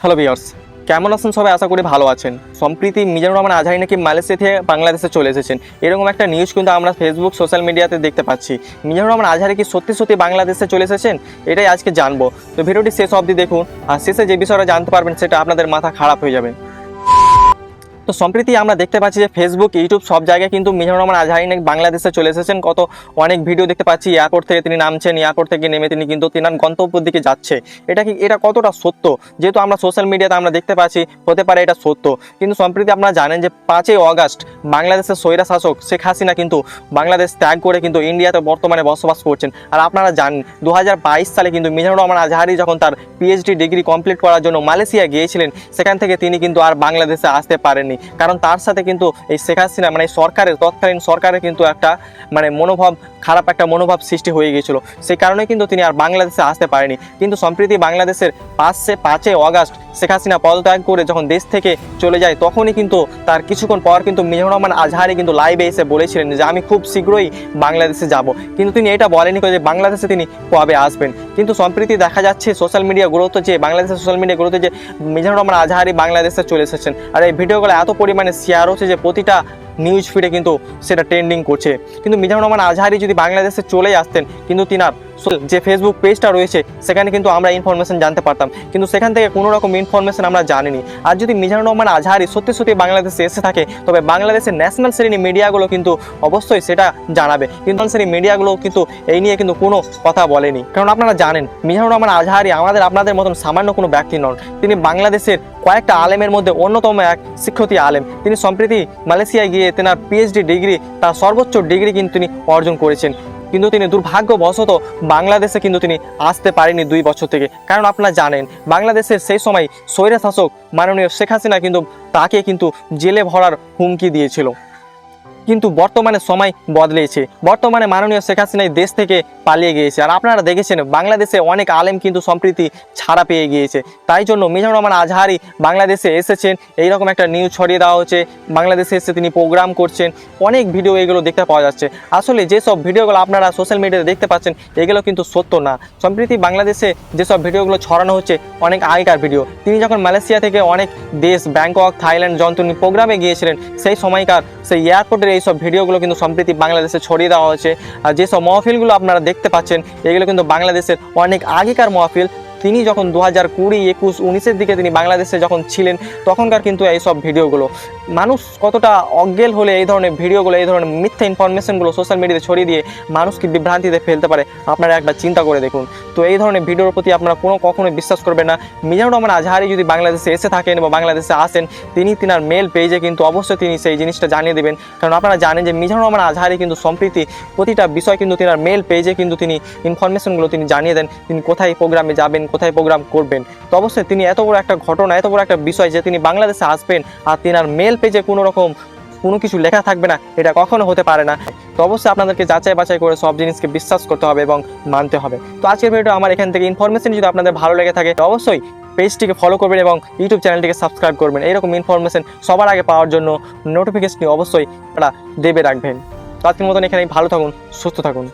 Hello বিয়ার্স কেমন আছেন সবাই? আশা করি ভালো আছেন। সম্প্রীতি মিজানুর রহমান আজহারি নাকি মালয়েশিয়া থেকে বাংলাদেশে চলে এসেছেন। এরকম একটা নিউজ কিন্তু আমরা ফেসবুক সোশ্যাল মিডিয়াতে দেখতে পাচ্ছি। মিজানুর রহমান আজহারি কি সত্যি সত্যি বাংলাদেশে চলে এসেছেন? এটাই আজকে জানব। তো ভিডিওটি শেষ অবধি দেখুন। আর শেষে যে বিষয়টা জানতে পারবেন, সেটা আপনাদের মাথা খারাপ হয়ে যাবে। তো সম্প্রতি আমরা দেখতে পাচ্ছি যে ফেসবুক ইউটিউব সব জায়গায় কিন্তু মিজানুর রহমান আজহারি নাকি বাংলাদেশে চলে এসেছেন। কত অনেক ভিডিও দেখতে পাচ্ছি, এয়ারপোর্ট থেকে তিনি নামছেন, এয়ারপোর্ট থেকে নেমে তিনি কিন্তু তিনার গন্তব্যের দিকে যাচ্ছে। এটা কি, এটা কতটা সত্য? যেহেতু আমরা সোশ্যাল মিডিয়াতে আমরা দেখতে পাচ্ছি, হতে পারে এটা সত্য। কিন্তু সম্প্রতি আপনারা জানেন যে পাঁচই অগাস্ট বাংলাদেশের স্বৈরা শাসক শেখ হাসিনা কিন্তু বাংলাদেশ ত্যাগ করে কিন্তু ইন্ডিয়াতে বর্তমানে বসবাস করছেন। আর আপনারা জানেন দু হাজার বাইশ সালে কিন্তু মিজানুর রহমান আজহারি যখন তার পিএইচডি ডিগ্রি কমপ্লিট করার জন্য মালয়েশিয়া গিয়েছিলেন, সেখান থেকে তিনি কিন্তু আর বাংলাদেশে আসতে পারেননি। কারণ তার সাথে কিন্তু এই শেখ হাসিনা মানে সরকারের, তৎকালীন সরকারের কিন্তু একটা মানে মনোভাব, খারাপ একটা মনোভাব সৃষ্টি হয়ে গিয়েছিল। সেই কারণে কিন্তু তিনি আর বাংলাদেশে আসতে পারেনি। কিন্তু সম্প্রতি বাংলাদেশের পাঁচে, পাঁচই অগাস্ট শেখ হাসিনা পদত্যাগ করে যখন দেশ থেকে চলে যায়, তখনই কিন্তু তার কিছুক্ষণ পর কিন্তু মিজানুর রহমান আজহারি কিন্তু লাইভে এসে বলেছিলেন যে, আমি খুব শীঘ্রই বাংলাদেশে যাব। কিন্তু তিনি এটা বলেনি যে, বাংলাদেশে তিনি কবে আসবেন? কিন্তু সম্প্রীতি দেখা যাচ্ছে সোশ্যাল মিডিয়া গ্রোথ যে, বাংলাদেশের সোশ্যাল মিডিয়া গ্রোথ যে মিজানুর রহমান আজহারি বাংলাদেশে চলে এসেছেন। আর এই ভিডিওগুলো এত পরিমাণে শেয়ার হচ্ছে যে, প্রতিটা নিউজ ফিডে কিন্তু সেটা ট্রেন্ডিং করছে। কিন্তু মিজানুর রহমান আজহারি যদি বাংলাদেশে চলে আসতেন, কিন্তু তিনার যে ফেসবুক পেজটা রয়েছে, সেখানে কিন্তু আমরা ইনফরমেশন জানতে পারতাম। কিন্তু সেখান থেকে কোনো রকম ইনফরমেশন আমরা জানিনি। আর যদি মিজানুর রহমান আজহারি সত্যি সত্যি বাংলাদেশে এসে থাকে, তবে বাংলাদেশের ন্যাশনাল শ্রেণি মিডিয়াগুলো কিন্তু অবশ্যই সেটা জানাবে। কিন্তু শ্রেণি মিডিয়াগুলো কিন্তু এই নিয়ে কিন্তু কোনো কথা বলেনি। কারণ আপনারা জানেন, মিজানুর রহমান আজহারি আমাদের, আপনাদের মতন সামান্য কোনো ব্যক্তি নন। তিনি বাংলাদেশের কয়েকটা আলেমের মধ্যে অন্যতম এক শিক্ষিত আলেম। তিনি সম্প্রতি মালয়েশিয়ায় গিয়ে তেনার পিএইচডি ডিগ্রি তার সর্বোচ্চ ডিগ্রি কিন্তু তিনি অর্জন করেছেন। কিন্তু তিনি দুর্ভাগ্যবশত বাংলাদেশে কিন্তু তিনি আসতে পারেনি দুই বছর থেকে। কারণ আপনারা জানেন, বাংলাদেশের সেই সময় স্বৈরা শাসক মাননীয় শেখ হাসিনা কিন্তু তাকে কিন্তু জেলে ভরার হুমকি দিয়েছিল। কিন্তু বর্তমানে সময় বদলেছে। বর্তমানে মাননীয় শেখ হাসিনা দেশ থেকে পালিয়ে গিয়েছে। আর আপনারা দেখেছেন, বাংলাদেশে অনেক আলেম কিন্তু সম্প্রীতি ছাড়া পেয়ে গিয়েছে। তাই জন্য মিজানুর রহমান আজহারি বাংলাদেশে এসেছেন। এইরকম একটা নিউজ ছড়িয়ে দেওয়া হচ্ছে। বাংলাদেশে এসে তিনি প্রোগ্রাম করছেন। অনেক ভিডিও এগুলো দেখতে পাওয়া যাচ্ছে। আসলে যেসব ভিডিওগুলো আপনারা সোশ্যাল মিডিয়াতে দেখতে পাচ্ছেন, এগুলো কিন্তু সত্য না। সম্প্রীতি বাংলাদেশে যেসব ভিডিওগুলো ছড়ানো হচ্ছে, অনেক আগেকার ভিডিও তিনি যখন মালয়েশিয়া থেকে অনেক দেশ, ব্যাংকক, থাইল্যান্ড তিনি প্রোগ্রামে গিয়েছিলেন, সেই সময়কার সেই এয়ারপোর্টের এইসব ভিডিওগুলো কিন্তু সম্প্রতি বাংলাদেশে ছড়িয়ে দেওয়া হয়েছে। আর যেসব মহফিলগুলো আপনারা দেখতে পাচ্ছেন, এগুলো কিন্তু বাংলাদেশের অনেক আগেকার মহফিল। তিনি যখন দু হাজার কুড়ি, একুশ, উনিশের দিকে তিনি বাংলাদেশে যখন ছিলেন, তখনকার কিন্তু এইসব ভিডিওগুলো। মানুষ কতটা অজ্ঞেল হলে এই ধরনের ভিডিওগুলো, এই ধরনের মিথ্যা ইনফরমেশনগুলো সোশ্যাল মিডিয়াতে ছড়িয়ে দিয়ে মানুষকে বিভ্রান্তিতে ফেলতে পারে, আপনারা একবার চিন্তা করে দেখুন। তো এই ধরনের ভিডিওর প্রতি আপনারা কোনো কখনোই বিশ্বাস করবেন না। মিজানুর রহমান আজহারি যদি বাংলাদেশে এসে থাকেন বা বাংলাদেশে আসেন, তিনি তিনার মেল পেজে কিন্তু অবশ্যই তিনি সেই জিনিসটা জানিয়ে দেবেন। কারণ আপনারা জানেন যে মিজানুর রহমান আজহারি কিন্তু সম্প্রীতি প্রতিটা বিষয় কিন্তু তিনার মেল পেজে কিন্তু তিনি ইনফরমেশনগুলো তিনি জানিয়ে দেন, তিনি কোথায় প্রোগ্রামে যাবেন কোথায় প্রোগ্রাম করবেন? তো অবশ্যই তিনি এত বড় একটা ঘটনা, এত বড় একটা বিষয় যে তিনি বাংলাদেশে আসবেন আর তিনার মেল পেজে কোনো রকম কোনো কিছু লেখা থাকবে না, এটা কখনো হতে পারে না। তো অবশ্যই আপনাদেরকে যাচাই বাছাই করে সব জিনিসকে বিশ্বাস করতে হবে এবং মানতে হবে। তো আজকের ভিডিও আমার এখান থেকে ইনফরমেশন যদি আপনাদের ভালো লেগে থাকে, তো অবশ্যই পেজটিকে ফলো করবেন এবং ইউটিউব চ্যানেলটিকে সাবস্ক্রাইব করবেন। এইরকম ইনফরমেশন সবার আগে পাওয়ার জন্য নোটিফিকেশনটি অবশ্যই আপনারা দেবে রাখবেন। তো আজকের মতন এখানেই ভালো থাকুন, সুস্থ থাকুন।